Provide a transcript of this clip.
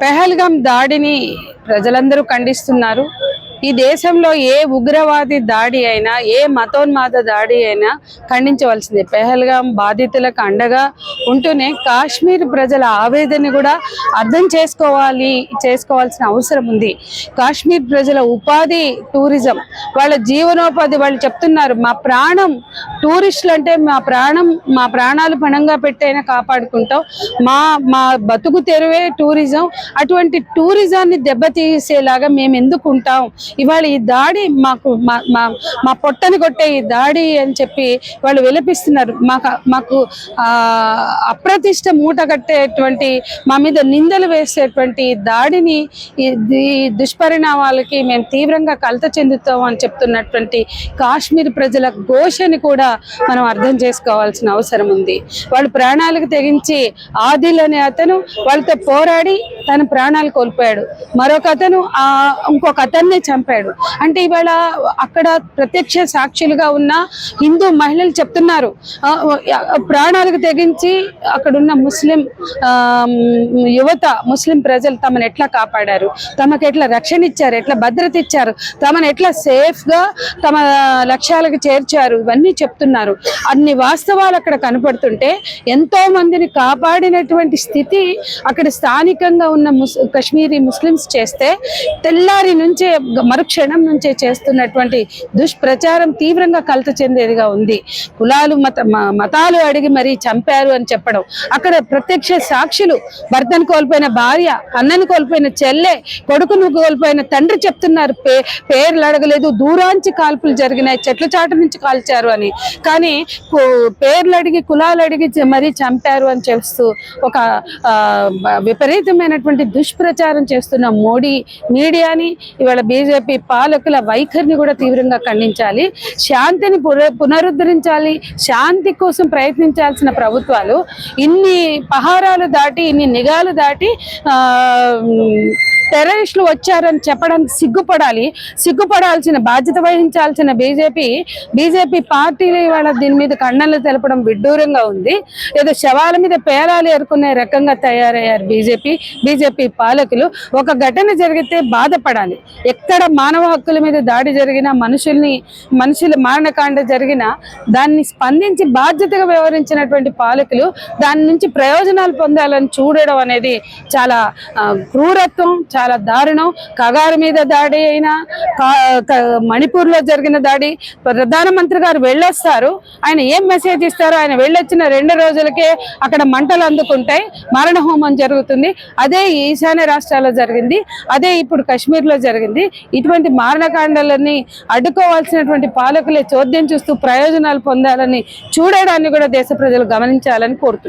పెహల్గాం దాడిని ప్రజలందరూ ఖండిస్తున్నారు. ఈ దేశంలో ఏ ఉగ్రవాది దాడి అయినా ఏ మతోన్మాద దాడి అయినా ఖండించవలసిందే. పెహల్గాం బాధితులకు అండగా ఉంటూనే కాశ్మీర్ ప్రజల ఆవేదన కూడా అర్థం చేసుకోవాలి చేసుకోవాల్సిన అవసరం ఉంది. కాశ్మీర్ ప్రజల ఉపాధి టూరిజం వాళ్ళ జీవనోపాధి వాళ్ళు చెప్తున్నారు. మా ప్రాణం టూరిస్టులు అంటే మా ప్రాణం మా ప్రాణాలు పణంగా పెట్టైనా కాపాడుకుంటాం. మా మా బతుకు తెరువే టూరిజం. అటువంటి టూరిజాన్ని దెబ్బతీసేలాగా మేము ఎందుకు ఉంటాం ఇవాళ ఈ దాడి మాకు మా మా మా పొట్టని కొట్టే ఈ దాడి అని చెప్పి వాళ్ళు విలపిస్తున్నారు. మాకు మాకు ఆ, అప్రతిష్ట మూట కట్టేటువంటి మా మీద నిందలు వేసేటువంటి దాడిని ఈ దుష్పరిణామాలకి మేము తీవ్రంగా కలత చెందుతాం అని చెప్తున్నటువంటి కాశ్మీర్ ప్రజల ఘోషని కూడా మనం అర్థం చేసుకోవాల్సిన అవసరం ఉంది. వాళ్ళు ప్రాణాలకు తెగించి ఆదిల్ అనే అతను వాళ్ళతో పోరాడి తన ప్రాణాలు కోల్పోయాడు. మరొక అతను ఆ ఇంకొక అతన్ని చంపాడు. అంటే ఇవాళ అక్కడ ప్రత్యక్ష సాక్షులుగా ఉన్న హిందూ మహిళలు చెప్తున్నారు. ప్రాణాలకు తెగించి అక్కడున్న ముస్లిం ఆ, యువత ముస్లిం ప్రజలు తమను ఎట్లా కాపాడారు? తమకు ఎట్లా రక్షణ ఇచ్చారు? ఎట్లా భద్రత ఇచ్చారు? తమను ఎట్లా సేఫ్గా తమ లక్ష్యాలకు చేర్చారు? ఇవన్నీ చెప్తున్నారు. అన్ని వాస్తవాలు అక్కడ కనపడుతుంటే ఎంతో మందిని కాపాడినటువంటి స్థితి అక్కడ స్థానికంగా ఉన్న ముస్ కశ్మీరీ ముస్లిమ్స్ చేస్తే తెల్లారి నుంచే మరుక్షణం నుంచే చేస్తున్నటువంటి దుష్ప్రచారం తీవ్రంగా కలత చెందేదిగా ఉంది. కులాలు మత మతాలు అడిగి మరీ చంపారు అని చెప్పడం. అక్కడ ప్రత్యక్ష సాక్షులు భర్తను కోల్పోయిన భార్య అన్నను కోల్పోయిన చెల్లె కొడుకును కోల్పోయిన తండ్రి చెప్తున్నారు. పే పేర్లు అడగలేదు దూరాంచి కాల్పులు జరిగినాయి చెట్ల చాటు నుంచి కాల్చారు అని. కానీ పేర్లు అడిగి కులాలు అడిగి మరీ చంపారు అని చేస్తూ ఒక విపరీతమైనటువంటి దుష్ప్రచారం చేస్తున్న మోడీ మీడియాని ఇవాళ బీజేపీ పాలకుల వైఖరిని కూడా తీవ్రంగా ఖండించాలి. శాంతిని పునరుద్ధరించాలి. శాంతి కోసం ప్రయత్నించాల్సిన ప్రభుత్వాలు ఇన్ని పహారాలు దాటి ఇన్ని నిఘాలు దాటి ఆ, టెర్రరిస్టులు వచ్చారని చెప్పడానికి సిగ్గుపడాలి. సిగ్గుపడాల్సిన బాధ్యత వహించాల్సిన బీజేపీ బీజేపీ పార్టీలు ఇవాళ దీని మీద ఖండనలు తెలపడం విడ్డూరంగా ఉంది. ఏదో శవాల మీద పేరాలు ఏరుకునే రకంగా తయారయ్యారు బీజేపీ బీజేపీ పాలకులు. ఒక ఘటన జరిగితే బాధపడాలి. ఎక్కడ మానవ హక్కుల మీద దాడి జరిగినా మనుషుల్ని మనుషుల మారణకాండ జరిగినా దాన్ని స్పందించి బాధ్యతగా వ్యవహరించినటువంటి పాలకులు దాని నుంచి ప్రయోజనాలు పొందాలని చూడడం అనేది చాలా క్రూరత్వం చాలా దారుణం. కగారు మీద దాడి అయినా కా- క- మణిపూర్లో జరిగిన దాడి ప్రధానమంత్రి గారు వెళ్ళొస్తారు. ఆయన ఏం మెసేజ్ ఇస్తారో ఆయన వెళ్ళొచ్చిన రెండు రోజులకే అక్కడ మంటలు అందుకుంటాయి. మరణ హోమం జరుగుతుంది. అదే ఈశాన్య రాష్ట్రాల్లో జరిగింది. అదే ఇప్పుడు కాశ్మీర్లో జరిగింది. ఇటువంటి మారణకాండాలని అడ్డుకోవాల్సినటువంటి పాలకులే చోద్యం చూస్తూ ప్రయోజనాలు పొందాలని చూడడాన్ని కూడా దేశ ప్రజలు గమనించాలని కోరుతున్నాం.